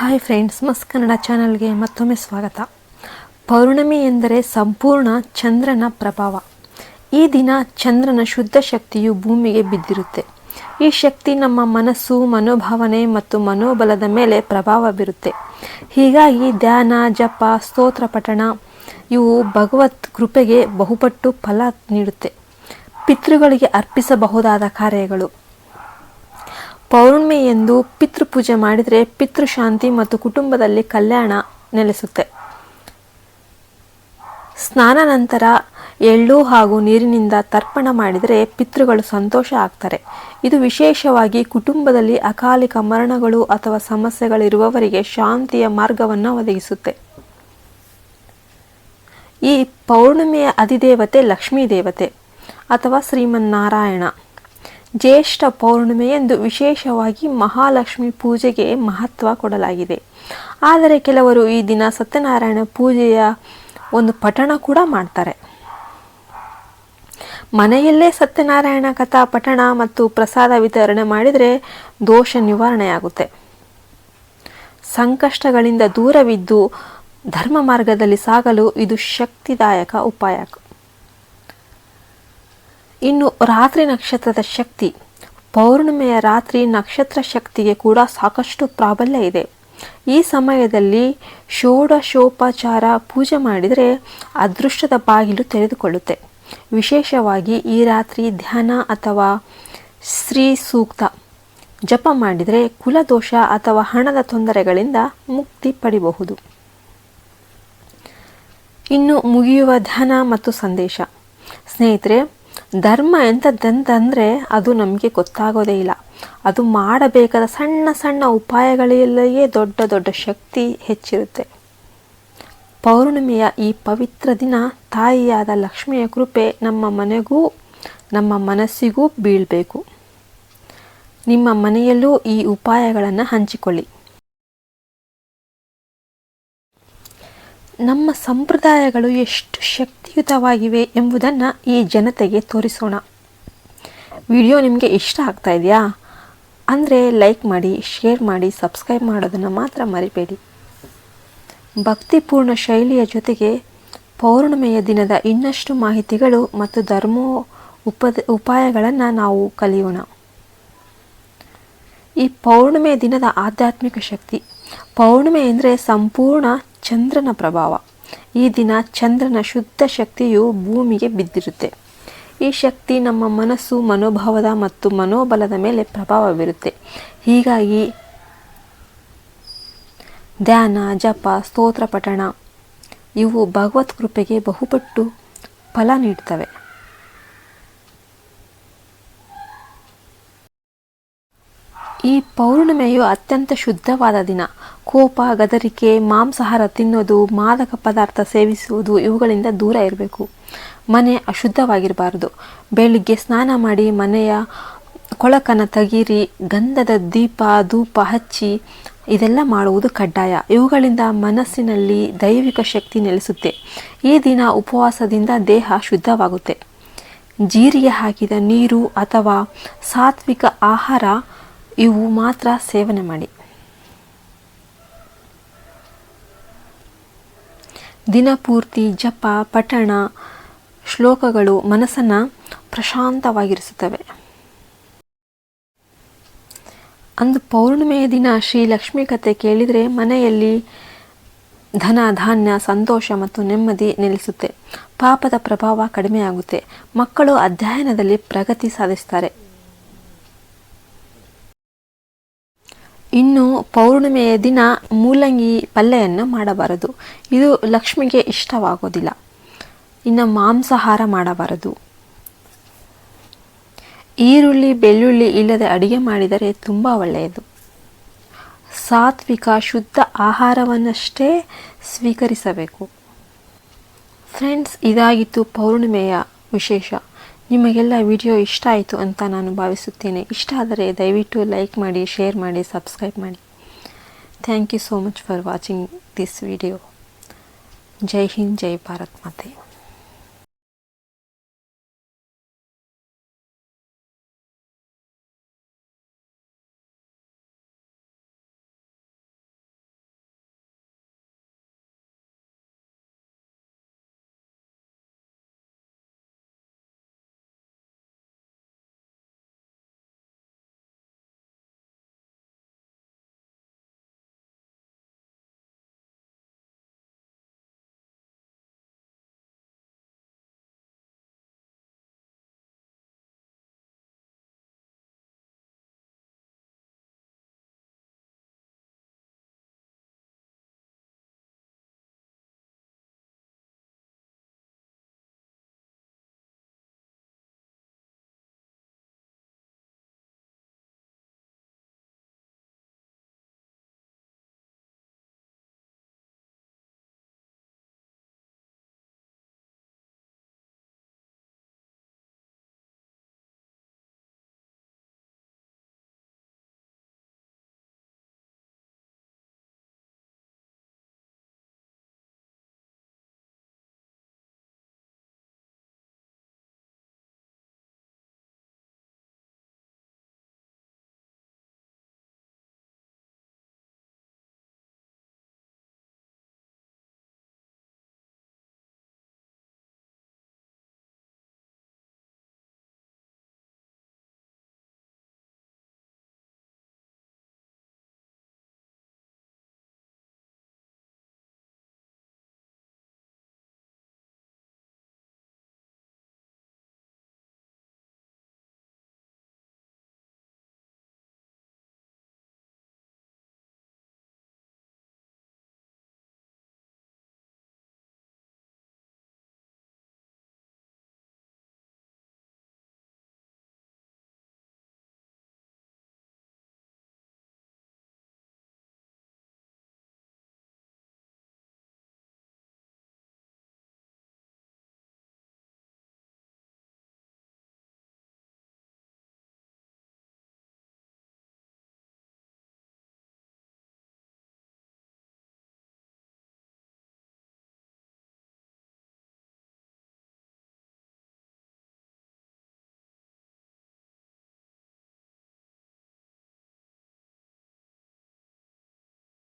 Hi friends ಮಸ್ ಕನ್ನಡ ಚಾನಲ್ಗೆ ಮತ್ತೊಮ್ಮೆ ಸ್ವಾಗತ. ಪೌರ್ಣಮಿ ಎಂದರೆ ಸಂಪೂರ್ಣ ಚಂದ್ರನ ಪ್ರಭಾವ. ಈ ದಿನ ಚಂದ್ರನ ಶುದ್ಧ ಶಕ್ತಿಯು ಭೂಮಿಗೆ ಬಿದ್ದಿರುತ್ತೆ. ಈ ಶಕ್ತಿ ನಮ್ಮ ಮನಸ್ಸು, ಮನೋಭಾವನೆ ಮತ್ತು ಮನೋಬಲದ ಮೇಲೆ ಪ್ರಭಾವ ಬೀರುತ್ತೆ. ಹೀಗಾಗಿ ಧ್ಯಾನ, ಜಪ, ಸ್ತೋತ್ರ, ಪಠಣ ಇವು ಭಗವತ್ ಕೃಪೆಗೆ ಬಹುಪಟ್ಟು ಫಲ ನೀಡುತ್ತೆ. ಪಿತೃಗಳಿಗೆ ಅರ್ಪಿಸಬಹುದಾದ ಕಾರ್ಯಗಳು. ಪೌರ್ಣಿಮೆ ಎಂದು ಪಿತೃಪೂಜೆ ಮಾಡಿದರೆ ಪಿತೃಶಾಂತಿ ಮತ್ತು ಕುಟುಂಬದಲ್ಲಿ ಕಲ್ಯಾಣ ನೆಲೆಸುತ್ತೆ. ಸ್ನಾನ ನಂತರ ಎಳ್ಳು ಹಾಗೂ ನೀರಿನಿಂದ ತರ್ಪಣ ಮಾಡಿದರೆ ಪಿತೃಗಳು ಸಂತೋಷ ಆಗ್ತಾರೆ. ಇದು ವಿಶೇಷವಾಗಿ ಕುಟುಂಬದಲ್ಲಿ ಅಕಾಲಿಕ ಮರಣಗಳು ಅಥವಾ ಸಮಸ್ಯೆಗಳಿರುವವರಿಗೆ ಶಾಂತಿಯ ಮಾರ್ಗವನ್ನು ಒದಗಿಸುತ್ತೆ. ಈ ಪೌರ್ಣಿಮೆಯ ಅಧಿದೇವತೆ ಲಕ್ಷ್ಮೀ ದೇವತೆ ಅಥವಾ ಶ್ರೀಮನ್ನಾರಾಯಣ. ಜ್ಯೇಷ್ಠ ಪೌರ್ಣಿಮೆಯಂದು ವಿಶೇಷವಾಗಿ ಮಹಾಲಕ್ಷ್ಮಿ ಪೂಜೆಗೆ ಮಹತ್ವ ಕೊಡಲಾಗಿದೆ. ಆದರೆ ಕೆಲವರು ಈ ದಿನ ಸತ್ಯನಾರಾಯಣ ಪೂಜೆಯ ಒಂದು ಪಠಣ ಕೂಡ ಮಾಡ್ತಾರೆ. ಮನೆಯಲ್ಲೇ ಸತ್ಯನಾರಾಯಣ ಕಥಾ ಪಠಣ ಮತ್ತು ಪ್ರಸಾದ ವಿತರಣೆ ಮಾಡಿದರೆ ದೋಷ ನಿವಾರಣೆಯಾಗುತ್ತೆ. ಸಂಕಷ್ಟಗಳಿಂದ ದೂರವಿದ್ದು ಧರ್ಮ ಮಾರ್ಗದಲ್ಲಿ ಸಾಗಲು ಇದು ಶಕ್ತಿದಾಯಕ ಉಪಾಯ. ಇನ್ನು ರಾತ್ರಿ ನಕ್ಷತ್ರದ ಶಕ್ತಿ. ಪೌರ್ಣಿಮೆಯ ರಾತ್ರಿ ನಕ್ಷತ್ರ ಶಕ್ತಿಗೆ ಕೂಡ ಸಾಕಷ್ಟು ಪ್ರಾಬಲ್ಯ ಇದೆ. ಈ ಸಮಯದಲ್ಲಿ ಷೋಡಶೋಪಚಾರ ಪೂಜೆ ಮಾಡಿದರೆ ಅದೃಷ್ಟದ ಬಾಗಿಲು ತೆರೆದುಕೊಳ್ಳುತ್ತೆ. ವಿಶೇಷವಾಗಿ ಈ ರಾತ್ರಿ ಧ್ಯಾನ ಅಥವಾ ಶ್ರೀ ಸೂಕ್ತ. ಜಪ ಮಾಡಿದರೆ ಕುಲದೋಷ ಅಥವಾ ಹಣದ ತೊಂದರೆಗಳಿಂದ ಮುಕ್ತಿ ಪಡಿಬಹುದು. ಇನ್ನು ಮುಗಿಯುವ ಧ್ಯಾನ ಮತ್ತು ಸಂದೇಶ. ಸ್ನೇಹಿತರೆ ಧರ್ಮ ಎಂಥದ್ದಂತಂದರೆ ಅದು ನಮಗೆ ಗೊತ್ತಾಗೋದೇ ಇಲ್ಲ. ಅದು ಮಾಡಬೇಕಾದ ಸಣ್ಣ ಸಣ್ಣ ಉಪಾಯಗಳಲ್ಲಿಯೇ ದೊಡ್ಡ ದೊಡ್ಡ ಶಕ್ತಿ ಹೆಚ್ಚಿರುತ್ತೆ. ಪೌರ್ಣಿಮೆಯ ಈ ಪವಿತ್ರ ದಿನ ತಾಯಿಯಾದ ಲಕ್ಷ್ಮಿಯ ಕೃಪೆ ನಮ್ಮ ಮನೆಗೂ, ನಮ್ಮ ಮನಸ್ಸಿಗೂ ಬೀಳಬೇಕು. ನಿಮ್ಮ ಮನೆಯಲ್ಲೂ ಈ ಉಪಾಯಗಳನ್ನು ಹಂಚಿಕೊಳ್ಳಿ. ನಮ್ಮ ಸಂಪ್ರದಾಯಗಳು ಎಷ್ಟು ಶಕ್ತಿಯುತವಾಗಿವೆ ಎಂಬುದನ್ನು ಈ ಜನತೆಗೆ ತೋರಿಸೋಣ. ವಿಡಿಯೋ ನಿಮಗೆ ಇಷ್ಟ ಆಗ್ತಾ ಇದೆಯಾ? ಅಂದರೆ ಲೈಕ್ ಮಾಡಿ, ಶೇರ್ ಮಾಡಿ, ಸಬ್ಸ್ಕ್ರೈಬ್ ಮಾಡೋದನ್ನು ಮಾತ್ರ ಮರಿಬೇಡಿ. ಭಕ್ತಿಪೂರ್ಣ ಶೈಲಿಯ ಜೊತೆಗೆ ಪೌರ್ಣಿಮೆಯ ದಿನದ ಇನ್ನಷ್ಟು ಮಾಹಿತಿಗಳು ಮತ್ತು ಧರ್ಮ ಉಪದ ಉಪಾಯಗಳನ್ನು ನಾವು ಕಲಿಯೋಣ. ಈ ಪೌರ್ಣಿಮೆಯ ದಿನದ ಆಧ್ಯಾತ್ಮಿಕ ಶಕ್ತಿ. ಪೌರ್ಣಿಮೆ ಅಂದರೆ ಸಂಪೂರ್ಣ ಚಂದ್ರನ ಪ್ರಭಾವ. ಈ ದಿನ ಚಂದ್ರನ ಶುದ್ಧ ಶಕ್ತಿಯು ಭೂಮಿಗೆ ಬಿದ್ದಿರುತ್ತೆ. ಈ ಶಕ್ತಿ ನಮ್ಮ ಮನಸ್ಸು, ಮನೋಭಾವದ ಮತ್ತು ಮನೋಬಲದ ಮೇಲೆ ಪ್ರಭಾವ ಬೀರುತ್ತೆ ಹೀಗಾಗಿ ಧ್ಯಾನ, ಜಪ, ಸ್ತೋತ್ರ, ಪಠಣ, ಇವು ಭಗವತ್ ಕೃಪೆಗೆ ಬಹುಪಟ್ಟು ಫಲ ನೀಡ್ತವೆ. ಈ ಪೌರ್ಣಿಮೆಯು ಅತ್ಯಂತ ಶುದ್ಧವಾದ ದಿನ. ಕೋಪ, ಗದರಿಕೆ, ಮಾಂಸಾಹಾರ ತಿನ್ನೋದು, ಮಾದಕ ಪದಾರ್ಥ ಸೇವಿಸುವುದು ಇವುಗಳಿಂದ ದೂರ ಇರಬೇಕು. ಮನೆ ಅಶುದ್ಧವಾಗಿರಬಾರದು. ಬೆಳಿಗ್ಗೆ ಸ್ನಾನ ಮಾಡಿ ಮನೆಯ ಕೊಳಕನ್ನು ತೆಗೀರಿ, ಗಂಧದ ದೀಪ, ಧೂಪ ಹಚ್ಚಿ ಇದೆಲ್ಲ ಮಾಡುವುದು ಕಡ್ಡಾಯ. ಇವುಗಳಿಂದ ಮನಸ್ಸಿನಲ್ಲಿ ದೈವಿಕ ಶಕ್ತಿ ನೆಲೆಸುತ್ತೆ. ಈ ದಿನ ಉಪವಾಸದಿಂದ ದೇಹ ಶುದ್ಧವಾಗುತ್ತೆ. ಜೀರಿಗೆ ಹಾಕಿದ ನೀರು ಅಥವಾ ಸಾತ್ವಿಕ ಆಹಾರ ಇವು ಮಾತ್ರ ಸೇವನೆ ಮಾಡಿ. ದಿನಪೂರ್ತಿ ಜಪ, ಪಠಣ, ಶ್ಲೋಕಗಳು ಮನಸ್ಸನ್ನು ಪ್ರಶಾಂತವಾಗಿರಿಸುತ್ತವೆ. ಅಂದು ಪೌರ್ಣಿಮೆಯ ದಿನ ಶ್ರೀ ಲಕ್ಷ್ಮೀ ಕಥೆ ಕೇಳಿದರೆ ಮನೆಯಲ್ಲಿ ಧನ ಧಾನ್ಯ ಸಂತೋಷ ಮತ್ತು ನೆಮ್ಮದಿ ನೆಲೆಸುತ್ತೆ. ಪಾಪದ ಪ್ರಭಾವ ಕಡಿಮೆಯಾಗುತ್ತೆ. ಮಕ್ಕಳು ಅಧ್ಯಯನದಲ್ಲಿ ಪ್ರಗತಿ ಸಾಧಿಸ್ತಾರೆ. ಇನ್ನು ಪೌರ್ಣಿಮೆಯ ದಿನ ಮೂಲಂಗಿ ಪಲ್ಯವನ್ನು ಮಾಡಬಾರದು. ಇದು ಲಕ್ಷ್ಮಿಗೆ ಇಷ್ಟವಾಗೋದಿಲ್ಲ. ಇನ್ನು ಮಾಂಸಾಹಾರ ಮಾಡಬಾರದು. ಈರುಳ್ಳಿ, ಬೆಳ್ಳುಳ್ಳಿ ಇಲ್ಲದೆ ಅಡುಗೆ ಮಾಡಿದರೆ ತುಂಬ ಒಳ್ಳೆಯದು. ಸಾತ್ವಿಕ, ಶುದ್ಧ ಆಹಾರವನ್ನಷ್ಟೇ ಸ್ವೀಕರಿಸಬೇಕು. ಫ್ರೆಂಡ್ಸ್, ಇದಾಗಿತ್ತು ಪೌರ್ಣಿಮೆಯ ವಿಶೇಷ. ನಿಮಗೆಲ್ಲ ವಿಡಿಯೋ ಇಷ್ಟ ಆಯಿತು ಅಂತ ನಾನು ಭಾವಿಸುತ್ತೇನೆ. ಇಷ್ಟ ಆದರೆ ದಯವಿಟ್ಟು ಲೈಕ್ ಮಾಡಿ, ಶೇರ್ ಮಾಡಿ, ಸಬ್ಸ್ಕ್ರೈಬ್ ಮಾಡಿ. Thank you so much for watching this video. Jai Hind, Jai Bharat ಮಾತೆ.